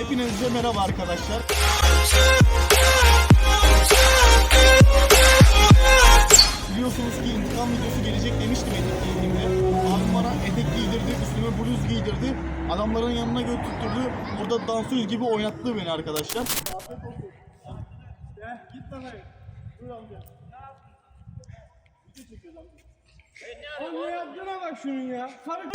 Hepinize merhaba arkadaşlar. Biliyorsunuz ki intikam videosu gelecek demiştim etek giydiğimde. Abim bana etek giydirdi, üstüme bluz giydirdi. Adamların yanına götürttürdü. Burada dansöz gibi oynattı beni arkadaşlar. Git lan Buyur amca. Oğlum yaptığına bak şunun ya. Sarı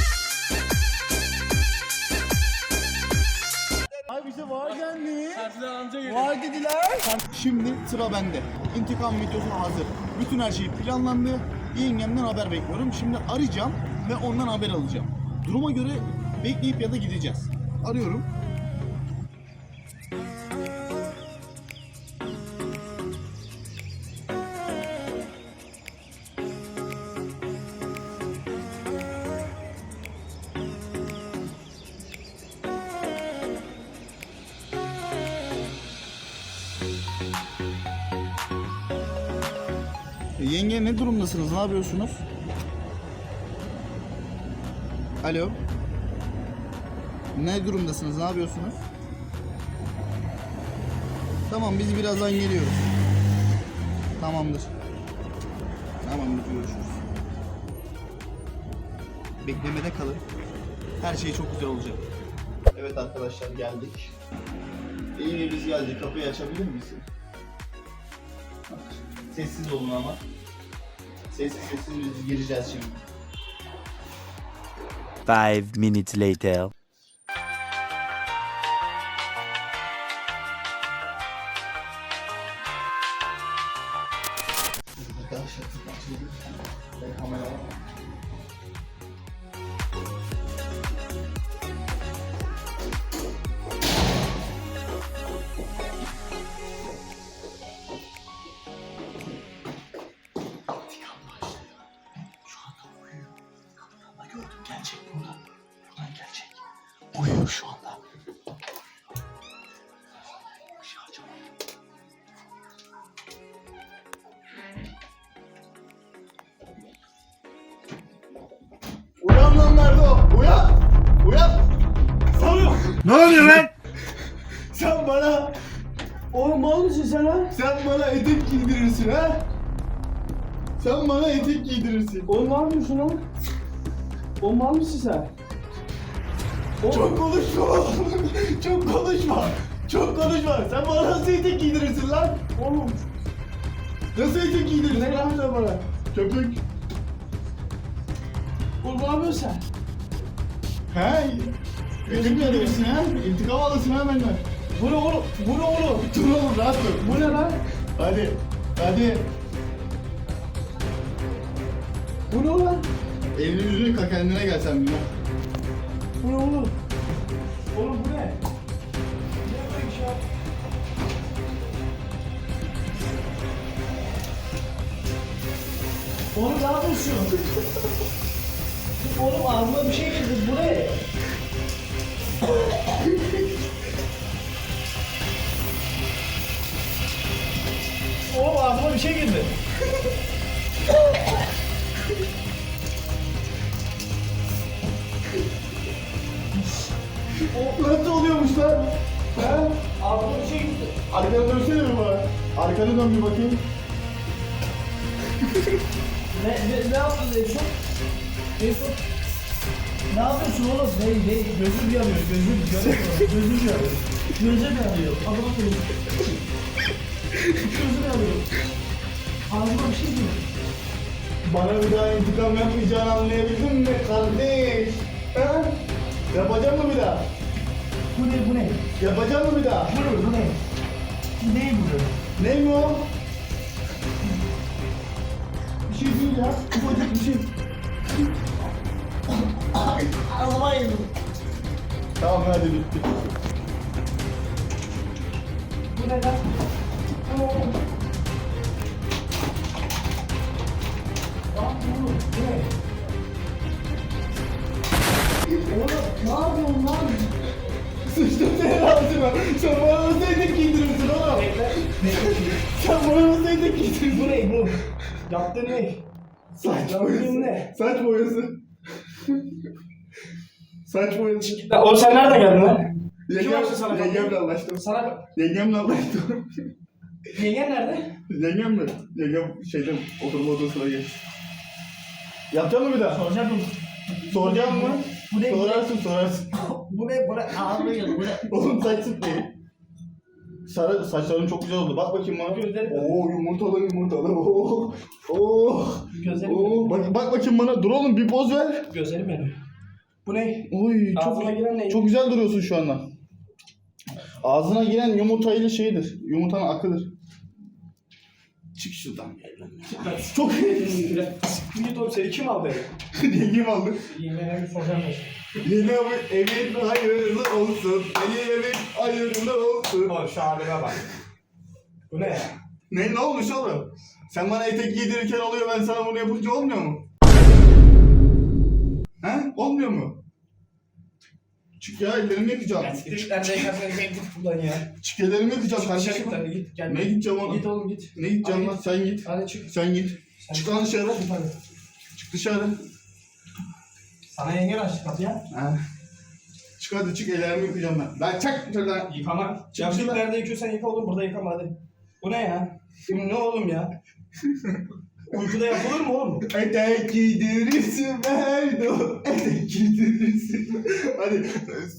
Ay bize var geldi. Tersiler amca geliyor. Var dediler. Şimdi sıra bende. İntikam videosu hazır. Bütün her şey planlandı. Yengemden haber bekliyorum. Şimdi arayacağım ve ondan haber alacağım. Duruma göre bekleyip ya da gideceğiz. Arıyorum. Yenge ne durumdasınız? Ne yapıyorsunuz? Alo. Ne durumdasınız? Ne yapıyorsunuz? Tamam biz birazdan geliyoruz. Tamamdır. Tamamdır görüşürüz. Beklemede kalın. Her şey çok güzel olacak. Evet arkadaşlar geldik. İyi biz geldik. Kapıyı açabilir misin? Sessiz olun ama. Sessiz sessiz gireceğiz şimdi. Five minutes later. Arkadaşlar Uyan lan Merdo! Uyan! Uyan! Sarı! Ne oluyor lan? Sen bana, Oğlum mal mısın sen ha? sen bana etek giydirirsin ha? Sen bana etek giydirirsin. Oğlum ne yapıyorsun lan? Oğlum mal mısın sen? Çok konuşma! Çok konuşma! Çok konuşma! Sen bana nasıl etek giydirirsin lan? Oğlum Nasıl etek giydirirsin ne lan? bana? Köpek! Oğlum ne yapıyorsun sen? He? Etek giydirirsin ha? İntikam alırsın ha benden. Bu ne oğlum? Bu ne oğlum? Dur oğlum rahat dur. Bu ne lan? Hadi. Hadi. Bu ne lan? Elini yüzünü yıka kendine gel sen bir. Bu ne oğlum? Oğlum bu ne? Ne böyle şey yap- Oğlum ne yapıyorsun? Oğlum ağzıma bir şey girdi. Bu ne? Oğlum ağzıma bir şey girdi. O nasıl oluyormuş lan? He? Ağzıma bir şey girdi. Arkana dönsene bir bana. Arkana dön bir bakayım. Ne, ne, ne yaptın Efsun? Efsun? Ne yapıyorsun oğlum? Ne, ne, gözüm yanıyor, gözüm, gözüm, gözüm yanıyor. Gözüm yanıyor. Adama koyayım. Gözüm yanıyor. Ağzıma bir şey girdi. Bana bir daha intikam yapmayacağını anlayabildin mi kardeş? He? Yapacak mı bir daha? Bu ne, bu ne? Yapacak mı bir daha? Bu ne, bu ne? Bu ne bu? Ne o? Bir şey değil ya. Ufacık bir şey. Ağzıma. Tamam hadi bitti. Bu ne lan? Sıçtım senin ağzına. Sen bana etek giydirirsin oğlum? Sen bana etek giydirirsin? Bu ne bu? Yaptığın ne? Saç boyası. ne? Saç boyası. Saç boyası. Ya oğlum sen nereden geldin lan? Kim açtı sana kapıyı? yengemle anlaştım. Sana Yengemle anlaştım. yengen nerede? Yengem mi? Yengem şeyden oturma odasına geç. Yapacak mı bir daha? Soracağım mı? Soracağım mı? Bu ne? Sorarsın sorarsın. Bu ne? Bu ne? Ağlıyor. Bu ne? Oğlum saç değil. Sarı saçların çok güzel oldu. Bak bakayım bana. Gözlerim- Oo yumurtalı yumurtalı. Oo. Oo. Gözlerim Oo. Bak, bak bakayım bana. Dur oğlum bir poz ver. Gözlerim yanıyor. Bu ne? Oy çok Ağzıma giren ne? çok güzel duruyorsun şu anda. Ağzına giren yumurtayla şeydir. Yumurtanın akıdır. Çık şuradan. Çok Git oğlum seni kim aldı? Yengem aldı. Yengene bir soracağım ben. Yeni abi evin hayırlı olsun. Yeni evin hayırlı olsun. Oğlum şu halime bak. Bu ne ya? Ne ne olmuş oğlum? Sen bana etek giydirirken oluyor ben sana bunu yapınca olmuyor mu? Çık ya ellerimi yakacağım. Ya siktir nerede yıkarsın git git buradan ya. Çık yakacağım Dışarı kardeşim. git hadi git. Gel. Ne gideceğim oğlum? Git oğlum git. Ne gideceğim lan? Sen git. Hadi çık. Sen git. Sen Çık lan dışarı. Git hadi. Çık dışarı. Sana yengen açtı kapıyı. Ha. Çık hadi çık ellerimi yıkayacağım ben. Ben çak şuradan. Yıkama. Çık git şuradan. nerede yıkıyorsan yıka oğlum burada yıkama hadi. Bu ne ya? Bu ne oğlum ya? Uykuda yapılır mı oğlum? Etek giydirirsin Merdo. Etek giydirirsin. Hadi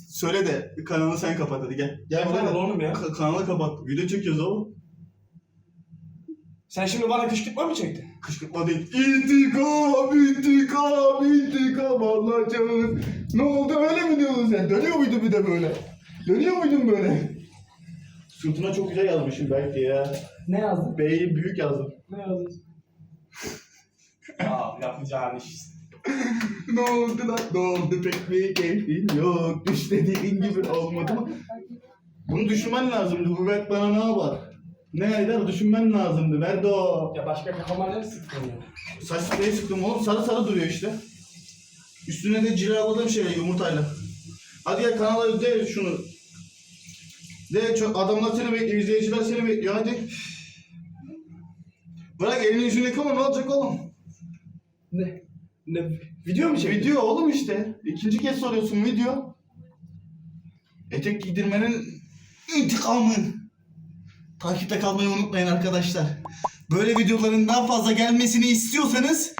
söyle de kanalı sen kapat hadi gel. Gel buraya. oğlum ya. Ka- kanalı kapat. Video çekiyoruz oğlum. Sen şimdi bana kışkırtma mı çektin? Kışkırtma değil. İntikam, intikam, intikam alacağız. Ne oldu öyle mi diyordun sen? Dönüyor muydun bir de böyle? Dönüyor muydun böyle? Sırtına çok güzel yazmışım belki ya. Ne yazdın? B'yi büyük yazdım. Ne yazdın? ya yapacağın iş. Ne oldu lan? Ne oldu pek bir keyfin yok. Düş dediğin gibi olmadı mı? Bunu düşünmen lazımdı. Bu bet bana ne yapar? Ne eder düşünmen lazımdı. Nerede o? Ya başka bir kamerayı sıktın ya. Saç spreyi sıktım oğlum. Sarı sarı duruyor işte. Üstüne de cilaladığım şey yumurtayla. Hadi gel kanala de şunu. De çok adamlar seni bekliyor, izleyiciler seni bekliyor hadi. Bırak elini yüzünü yıkama ne olacak oğlum? Ne? Ne? Video mu çektin? Video oğlum işte. İkinci kez soruyorsun video. Etek giydirmenin intikamı. Takipte kalmayı unutmayın arkadaşlar. Böyle videoların daha fazla gelmesini istiyorsanız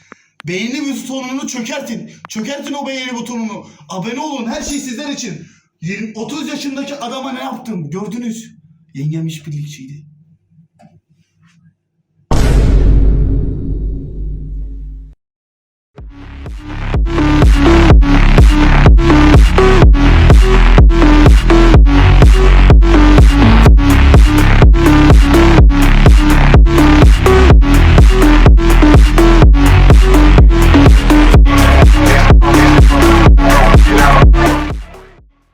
beğeni butonunu çökertin. Çökertin o beğeni butonunu. Abone olun. Her şey sizler için. 20, 30 yaşındaki adama ne yaptım? Gördünüz. Yengem işbirlikçiydi.